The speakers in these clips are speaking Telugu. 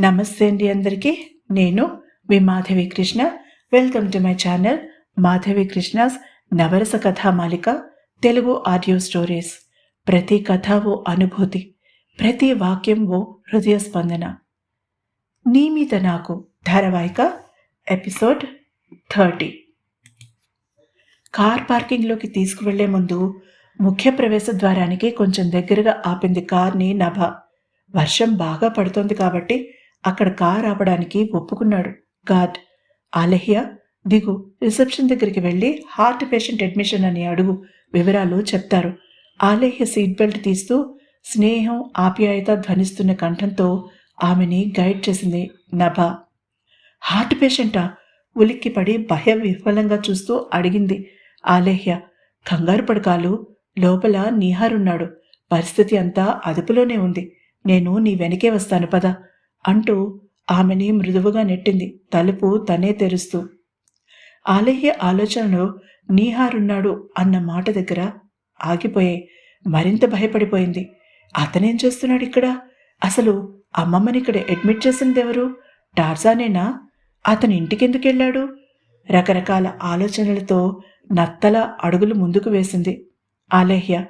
నమస్తే అండి అందరికీ. నేను మీ Madhavi Krishna. Welcome to my channel Madhavi Krishna's Navarasa Kathamalika Telugu audio stories. ప్రతి కథ ఓ అనుభూతి ప్రతి వాక్యం ఓ హృదయ స్పందన. నీ మీద నాకు ధారావాహిక ఎపిసోడ్ థర్టీ. కార్ పార్కింగ్లోకి తీసుకువెళ్ళే ముందు ముఖ్య ప్రవేశ ద్వారానికి కొంచెం దగ్గరగా ఆపింది కార్ని నభ. వర్షం బాగా పడుతోంది కాబట్టి అక్కడ కార్ ఆపడానికి ఒప్పుకున్నాడు. గార్డ్ ఆలహ్య దిగు రిసెప్షన్ దగ్గరికి వెళ్ళి హార్ట్ పేషెంట్ అడ్మిషన్ అని అడుగు వివరాలు చెప్తారు. ఆలహ్య సీట్ బెల్ట్ తీస్తూ స్నేహం ఆప్యాయత ధ్వనిస్తున్న కంఠంతో ఆమెని గైడ్ చేసింది నభ. హార్ట్ పేషెంటా ఉలిక్కిపడి భయ విఫలంగా చూస్తూ అడిగింది ఆలహ్య. కంగారు పడకాలు లోపల నీహారున్నాడు. పరిస్థితి అంతా అదుపులోనే ఉంది. నేను నీ వెనకే వస్తాను పద. అంటూ ఆమెని మృదువుగా నెట్టింది. తలుపు తనే తెరుస్తూ. ఆలహ్య ఆలోచనలో నీహారున్నాడు అన్న మాట దగ్గర ఆగిపోయాయి మరింత భయపడిపోయింది. అతనేం చేస్తున్నాడు ఇక్కడ? అసలు అమ్మమ్మని ఇక్కడ అడ్మిట్ చేసింది ఎవరు టార్జానేనా? అతని ఇంటికెందుకు వెళ్ళాడు? రకరకాల ఆలోచనలతో నత్తల అడుగులు ముందుకు వేసింది. ఆలహ్య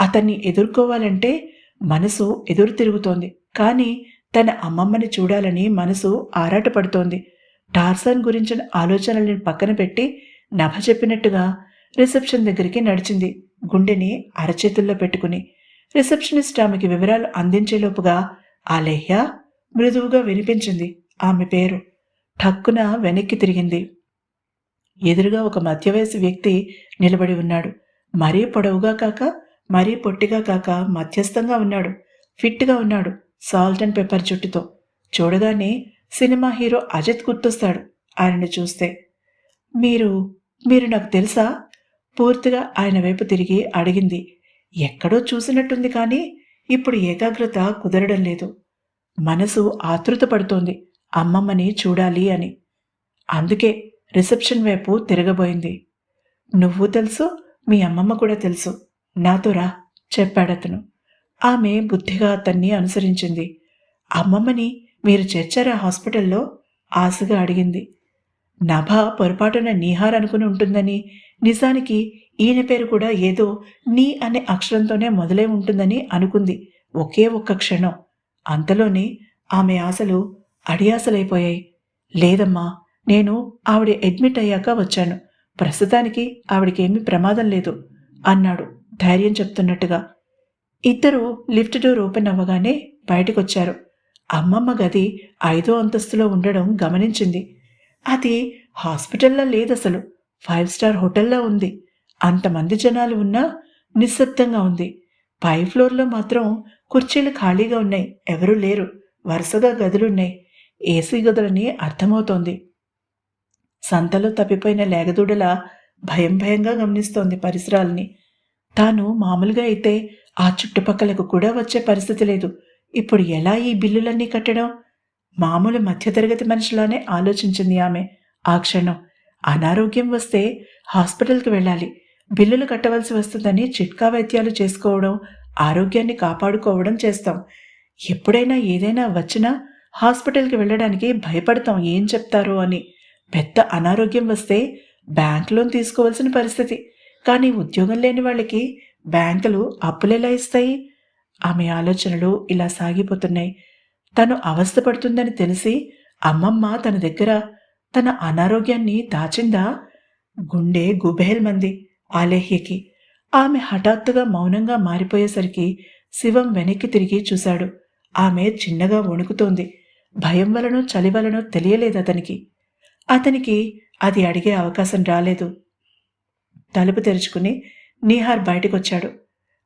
అతన్ని ఎదుర్కోవాలంటే మనసు ఎదురు తిరుగుతోంది. కానీ తన అమ్మమ్మని చూడాలని మనసు ఆరాటపడుతోంది. టార్సన్ గురించిన ఆలోచనల్ని పక్కన పెట్టి నభ చెప్పినట్టుగా రిసెప్షన్ దగ్గరికి నడిచింది. గుండెని అరచేతుల్లో పెట్టుకుని రిసెప్షనిస్ట్ ఆమెకి వివరాలు అందించేలోపుగా ఆలేహ్య మృదువుగా వినిపించింది. ఆమె పేరు ఠక్కున వెనక్కి తిరిగింది. ఎదురుగా ఒక మధ్యవయసు వ్యక్తి నిలబడి ఉన్నాడు. మరీ పొడవుగా కాక మరీ పొట్టిగా కాక మధ్యస్థంగా ఉన్నాడు. ఫిట్గా ఉన్నాడు. సాల్ట్ అండ్ పెప్పర్ జుట్టుతో. చూడగానే సినిమా హీరో అజిత్ గుర్తొస్తాడు ఆయనను చూస్తే. మీరు మీరు నాకు తెలుసా? పూర్తిగా ఆయన వైపు తిరిగి అడిగింది. ఎక్కడో చూసినట్టుంది కానీ ఇప్పుడు ఏకాగ్రత కుదరడం లేదు. మనసు ఆతృత పడుతోంది. అమ్మమ్మని చూడాలి అని. అందుకే రిసెప్షన్ వైపు తిరగబోయింది. నువ్వు తెలుసు మీ అమ్మమ్మ కూడా తెలుసు. నాతో రా చెప్పాడతను ఆమె బుద్ధిగా అతన్ని అనుసరించింది. అమ్మమ్మని మీరు చేర్చారా హాస్పిటల్లో? ఆశగా అడిగింది. నభ పొరపాటున నీహార్ అనుకుని ఉంటుందని నిజానికి ఈయన పేరు కూడా ఏదో నీ అనే అక్షరంతోనే మొదలై ఉంటుందని అనుకుంది ఒకే ఒక్క క్షణం. అంతలోనే ఆమె ఆశలు అడియాసలైపోయాయి లేదమ్మా నేను ఆవిడ అడ్మిట్ అయ్యాక వచ్చాను. ప్రస్తుతానికి ఆవిడకేమీ ప్రమాదం లేదు అన్నాడు ధైర్యం చెప్తున్నట్టుగా. ఇద్దరు లిఫ్ట్ డోర్ ఓపెన్ అవ్వగానే బయటకొచ్చారు. అమ్మమ్మ గది ఐదో అంతస్తులో ఉండడం గమనించింది. అది హాస్పిటల్లో లేదసలు. ఫైవ్ స్టార్ హోటల్లో ఉంది. అంతమంది జనాలు ఉన్నా నిశ్శబ్దంగా ఉంది. పై ఫ్లోర్లో మాత్రం కుర్చీలు ఖాళీగా ఉన్నాయి. ఎవరూ లేరు. వరుసగా గదులున్నాయి. ఏసీ గదులని అర్థమవుతోంది. సంతలో తప్పిపోయిన లేగదూడల భయం భయంగా గమనిస్తోంది పరిసరాల్ని. తాను మామూలుగా అయితే ఆ చుట్టుపక్కలకు కూడా వచ్చే పరిస్థితి లేదు. ఇప్పుడు ఎలా ఈ బిల్లులన్నీ కట్టడం? మామూలు మధ్యతరగతి మనిషిలానే ఆలోచించింది ఆమె. ఆ క్షణం అనారోగ్యం వస్తే హాస్పిటల్కి వెళ్ళాలి. బిల్లులు కట్టవలసి వస్తుందని చిట్కా వైద్యాలు చేసుకోవడం ఆరోగ్యాన్ని కాపాడుకోవడం చేస్తాం. ఎప్పుడైనా ఏదైనా వచ్చినా హాస్పిటల్కి వెళ్ళడానికి భయపడతాం ఏం చెప్తారో అని. పెద్ద అనారోగ్యం వస్తే బ్యాంక్ లోన్ తీసుకోవాల్సిన పరిస్థితి. కానీ ఉద్యోగం లేని వాళ్ళకి బ్యాంకులు అప్పులెలా ఇస్తాయి? ఆమె ఆలోచనలు ఇలా సాగిపోతున్నాయి. తను అవస్థపడుతుందని తెలిసి అమ్మమ్మ తన దగ్గర తన అనారోగ్యాన్ని దాచిందా? గుండె గుబేల్మంది ఆలేహ్యకి ఆమె హఠాత్తుగా మౌనంగా మారిపోయేసరికి శివం వెనక్కి తిరిగి చూశాడు. ఆమె చిన్నగా వణుకుతోంది. భయం వలనో చలి వలనో తెలియలేదు అతనికి. అతనికి అది అడిగే అవకాశం రాలేదు. తలుపు తెరుచుకుని నీహార్ బయటకొచ్చాడు.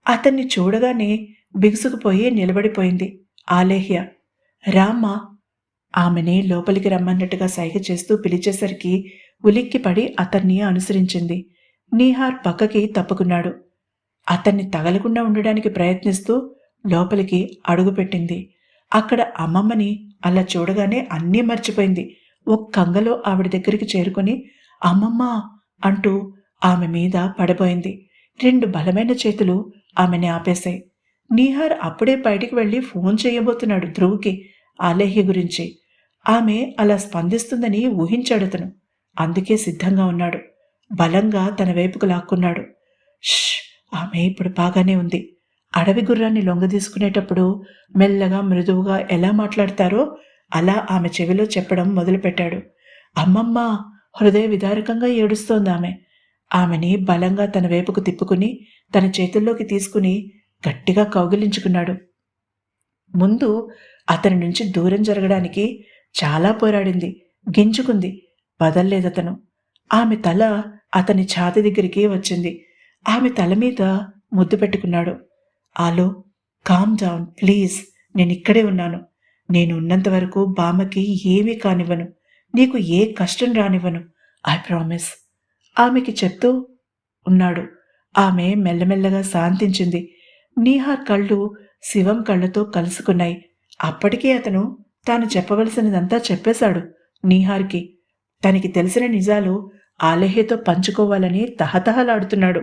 అతన్ని చూడగానే బిగుసుకుపోయి నిలబడిపోయింది ఆలేహ్య. రామ్మా! ఆమెని లోపలికి రమ్మన్నట్టుగా సైగ చేస్తూ పిలిచేసరికి ఉలిక్కిపడి అతన్ని అనుసరించింది. నీహార్ పక్కకి తప్పుకున్నాడు. అతన్ని తగలకుండా ఉండడానికి ప్రయత్నిస్తూ లోపలికి అడుగుపెట్టింది. అక్కడ అమ్మమ్మని అలా చూడగానే అన్నీ మర్చిపోయింది. ఒక్కంగలో ఆవిడ దగ్గరికి చేరుకొని అమ్మమ్మ! అంటూ ఆమె మీద పడబోయింది రెండు బలమైన చేతులు ఆమెని ఆపేశాయి. నీహార్ అప్పుడే బయటికి వెళ్ళి ఫోన్ చేయబోతున్నాడు ధ్రువుకి ఆలేహ్య గురించి. ఆమె అలా స్పందిస్తుందని ఊహించాడతను అందుకే సిద్ధంగా ఉన్నాడు. బలంగా తన వైపుకు లాక్కున్నాడు. ష్! ఆమె ఇప్పుడు బాగానే ఉంది. అడవి గుర్రాన్ని లొంగదీసుకునేటప్పుడు మెల్లగా మృదువుగా ఎలా మాట్లాడతారో అలా ఆమె చెవిలో చెప్పడం మొదలుపెట్టాడు. అమ్మమ్మ! హృదయ విదారకంగా ఏడుస్తోంది ఆమె. ఆమెని బలంగా తన వైపుకు తిప్పుకుని తన చేతుల్లోకి తీసుకుని గట్టిగా కౌగిలించుకున్నాడు. ముందు అతని నుంచి దూరం జరగడానికి చాలా పోరాడింది గింజుకుంది వదల్లేదతను. ఆమె తల అతని ఛాతి దగ్గరికి వచ్చింది. ఆమె తల మీద ముద్దు పెట్టుకున్నాడు. ఆలో కామ్ డౌన్ ప్లీజ్ నేను ఇక్కడే ఉన్నాను. నేను ఉన్నంత వరకు బామకి ఏమీ కానివ్వను. నీకు ఏ కష్టం రానివ్వను. ఐ ప్రామిస్ ఆమెకి చెప్తూ ఉన్నాడు. ఆమె మెల్లమెల్లగా శాంతించింది. నీహార్ కళ్ళు శివం కళ్ళతో కలుసుకున్నాయి. అప్పటికే అతను తాను చెప్పవలసినదంతా చెప్పేశాడు నీహార్కి. తనకి తెలిసిన నిజాలు ఆలహ్యతో పంచుకోవాలని తహతహలాడుతున్నాడు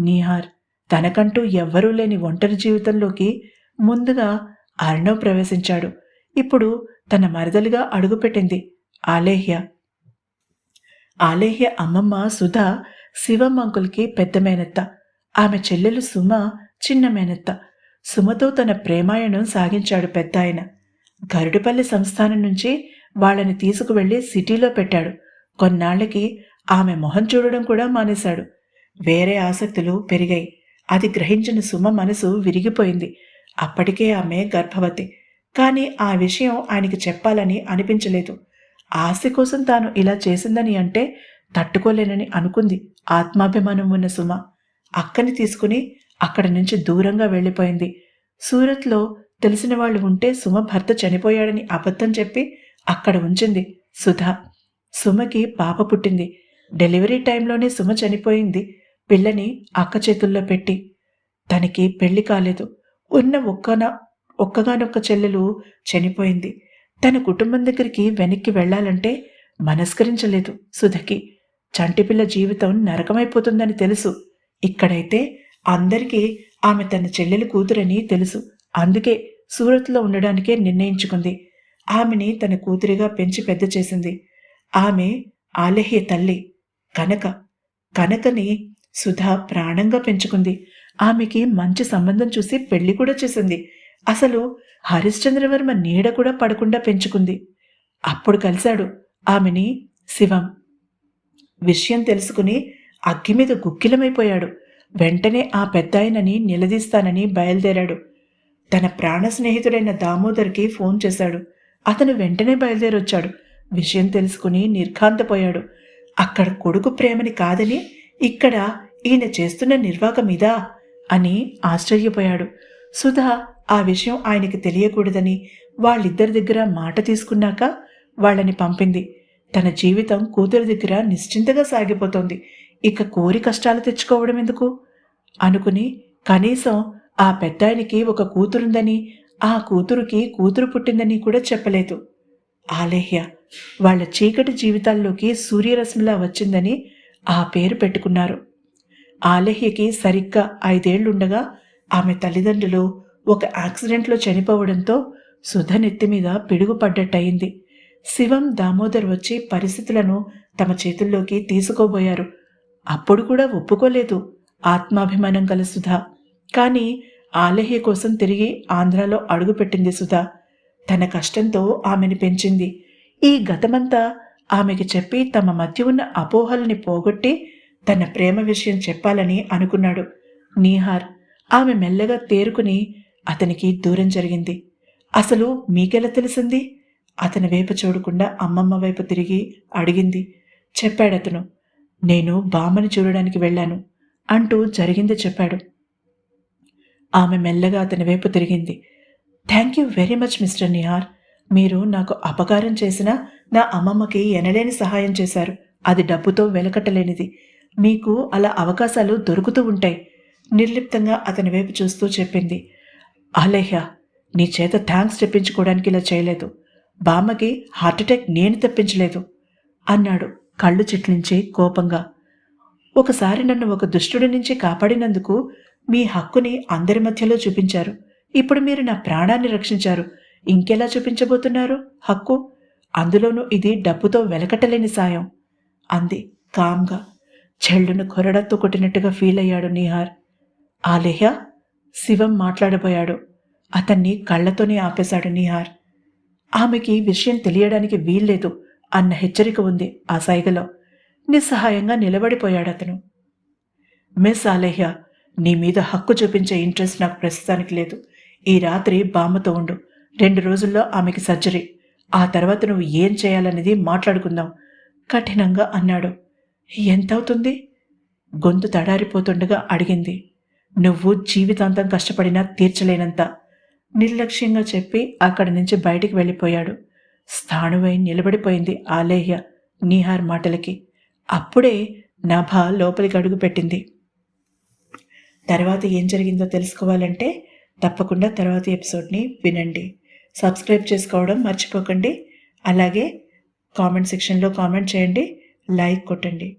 నీహార్. తనకంటూ ఎవ్వరూ లేని ఒంటరి జీవితంలోకి ముందుగా అర్ణవ్ ప్రవేశించాడు. ఇప్పుడు తన మరదలుగా అడుగుపెట్టింది ఆలేహ్య. ఆలేహ్య అమ్మమ్మ సుధా శివం అంకుల్కి పెద్ద మేనత్త ఆమె చెల్లెలు సుమ చిన్న మేనత్త సుమతో తన ప్రేమాయణం సాగించాడు పెద్ద ఆయన గరుడుపల్లి సంస్థానం నుంచి వాళ్ళని తీసుకువెళ్ళి సిటీలో పెట్టాడు. కొన్నాళ్ళకి ఆమె మొహం చూడడం కూడా మానేశాడు. వేరే ఆసక్తులు పెరిగాయి. అది గ్రహించిన సుమ మనసు విరిగిపోయింది. అప్పటికే ఆమె గర్భవతి. కానీ ఆ విషయం ఆయనకి చెప్పాలని అనిపించలేదు. ఆస్తి కోసం తాను ఇలా చేసిందని అంటే తట్టుకోలేనని అనుకుంది ఆత్మాభిమానం ఉన్న సుమ. అక్కని తీసుకుని అక్కడి నుంచి దూరంగా వెళ్ళిపోయింది. సూరత్లో తెలిసిన వాళ్ళు ఉంటే సుమ భర్త చనిపోయాడని అబద్ధం చెప్పి అక్కడ ఉంచింది సుధా. సుమకి పాప పుట్టింది. డెలివరీ టైంలోనే సుమ చనిపోయింది. పిల్లని అక్క చేతుల్లో పెట్టి. తనకి పెళ్ళి కాలేదు. ఉన్న ఒక్కన ఒక్కగానొక్క చెల్లెలు చనిపోయింది. తన కుటుంబం దగ్గరికి వెనక్కి వెళ్ళాలంటే మనస్కరించలేదు సుధకి. చంటిపిల్ల జీవితం నరకమైపోతుందని తెలుసు. ఇక్కడైతే అందరికీ ఆమె తన చెల్లెలు కూతురని తెలుసు. అందుకే సూరత్లో ఉండడానికే నిర్ణయించుకుంది. ఆమెని తన కూతురిగా పెంచి పెద్ద చేసింది. ఆమె ఆలహ్య తల్లి కనక. కనకని సుధా ప్రాణంగా పెంచుకుంది. ఆమెకి మంచి సంబంధం చూసి పెళ్ళి కూడా చేసింది. అసలు హరిశ్చంద్రవర్మ నీడ కూడా పడకుండా పెంచుకుంది. అప్పుడు కలిశాడు ఆమెని శివం. విషయం తెలుసుకుని అగ్గి మీద గుక్కిలమైపోయాడు వెంటనే ఆ పెద్దాయనని నిలదీస్తానని బయలుదేరాడు. తన ప్రాణ స్నేహితుడైన దామోదర్కి ఫోన్ చేశాడు. అతను వెంటనే బయలుదేరొచ్చాడు. విషయం తెలుసుకుని నిర్ఘాంతపోయాడు. అక్కడ కొడుకు ప్రేమని కాదని ఇక్కడ ఈయన చేస్తున్న నిర్వాకం ఇదా అని ఆశ్చర్యపోయాడు. సుధా ఆ విషయం ఆయనకి తెలియకూడదని వాళ్ళిద్దరి దగ్గర మాట తీసుకున్నాక వాళ్ళని పంపింది. తన జీవితం కూతురి దగ్గర నిశ్చింతగా సాగిపోతోంది. ఇక కోరి కష్టాలు తెచ్చుకోవడం ఎందుకు? అనుకుని కనీసం ఆ పెద్దాయనికి ఒక కూతురుందని ఆ కూతురుకి కూతురు పుట్టిందని కూడా చెప్పలేదు. ఆలేహ్య వాళ్ళ చీకటి జీవితాల్లోకి సూర్యరశ్మిలా వచ్చిందని ఆ పేరు పెట్టుకున్నారు. ఆలేహ్యకి సరిగ్గా ఐదేళ్ళుండగా ఆమె తల్లిదండ్రులు ఒక యాక్సిడెంట్లో చనిపోవడంతో సుధ నెత్తి మీద పిడుగుపడ్డట్టయింది. శివం దామోదర్ వచ్చి పరిస్థితులను తమ చేతుల్లోకి తీసుకోబోయారు. అప్పుడు కూడా ఒప్పుకోలేదు. ఆత్మాభిమానం గల సుధ. కానీ ఆలహ్య కోసం తిరిగి ఆంధ్రాలో అడుగుపెట్టింది సుధ. తన కష్టంతో ఆమెను పెంచింది. ఈ గతమంతా ఆమెకి చెప్పి తమ మధ్య ఉన్న అపోహల్ని పోగొట్టి తన ప్రేమ విషయం చెప్పాలని అనుకున్నాడు. నీహార్ ఆమె మెల్లగా తేరుకుని అతనికి దూరం జరిగింది. అసలు మీకెలా తెలిసింది? అతని వైపు చూడకుండా అమ్మమ్మ వైపు తిరిగి అడిగింది. చెప్పాడతను నేను బామ్మని చూడడానికి వెళ్ళాను అంటూ జరిగింది చెప్పాడు. ఆమె మెల్లగా అతని వైపు తిరిగింది. Thank you very much mister Nihar. మీరు నాకు అపకారం చేసినా నా అమ్మమ్మకి ఎనలేని సహాయం చేశారు. అది డబ్బుతో వెలకట్టలేనిది. మీకు అలా అవకాశాలు దొరుకుతూ ఉంటాయి. నిర్లిప్తంగా అతని వైపు చూస్తూ చెప్పింది అలేహ్య నీ చేత థ్యాంక్స్ తెప్పించుకోవడానికి ఇలా చేయలేదు. బామ్మకి హార్ట్అటాక్ నేను తెప్పించలేదు అన్నాడు కళ్ళు చిట్లించి కోపంగా. ఒకసారి నన్ను ఒక దుష్టుడి నుంచి కాపాడినందుకు మీ హక్కుని అందరి మధ్యలో చూపించారు. ఇప్పుడు మీరు నా ప్రాణాన్ని రక్షించారు. ఇంకెలా చూపించబోతున్నారు హక్కు? అందులోనూ ఇది డబ్బుతో వెలకట్టలేని సాయం అంది కామ్గా. చెల్లును కొరడతో కొట్టినట్టుగా ఫీల్ అయ్యాడు నిహార్. ఆలేహ్య శివం మాట్లాడబోయాడు. అతన్ని కళ్ళతోనే ఆపేశాడు నిహార్. ఆమెకి విషయం తెలియడానికి వీల్లేదు అన్న హెచ్చరిక ఉంది ఆ సైగలో. నిస్సహాయంగా నిలబడిపోయాడు అతను. మిస్ ఆలేహ్య నీ మీద హక్కు చూపించే ఇంట్రెస్ట్ నాకు ప్రస్తుతానికి లేదు. ఈ రాత్రి బామ్మతో ఉండు. రెండు రోజుల్లో ఆమెకి సర్జరీ. ఆ తర్వాత నువ్వు ఏం చేయాలనేది మాట్లాడుకుందాం. కఠినంగా అన్నాడు. ఎంతవుతుంది? గొంతు తడారిపోతుండగా అడిగింది. నువ్వు జీవితాంతం కష్టపడినా తీర్చలేనంత నిర్లక్ష్యంగా చెప్పి అక్కడి నుంచి బయటికి వెళ్ళిపోయాడు. స్థాణువై నిలబడిపోయింది ఆలేహ్య నీహార్ మాటలకి. అప్పుడే నభ లోపలికి అడుగు పెట్టింది. తర్వాత ఏం జరిగిందో తెలుసుకోవాలంటే తప్పకుండా తర్వాత ఎపిసోడ్ని వినండి. సబ్స్క్రైబ్ చేసుకోవడం మర్చిపోకండి. అలాగే కామెంట్ సెక్షన్లో కామెంట్ చేయండి. లైక్ కొట్టండి.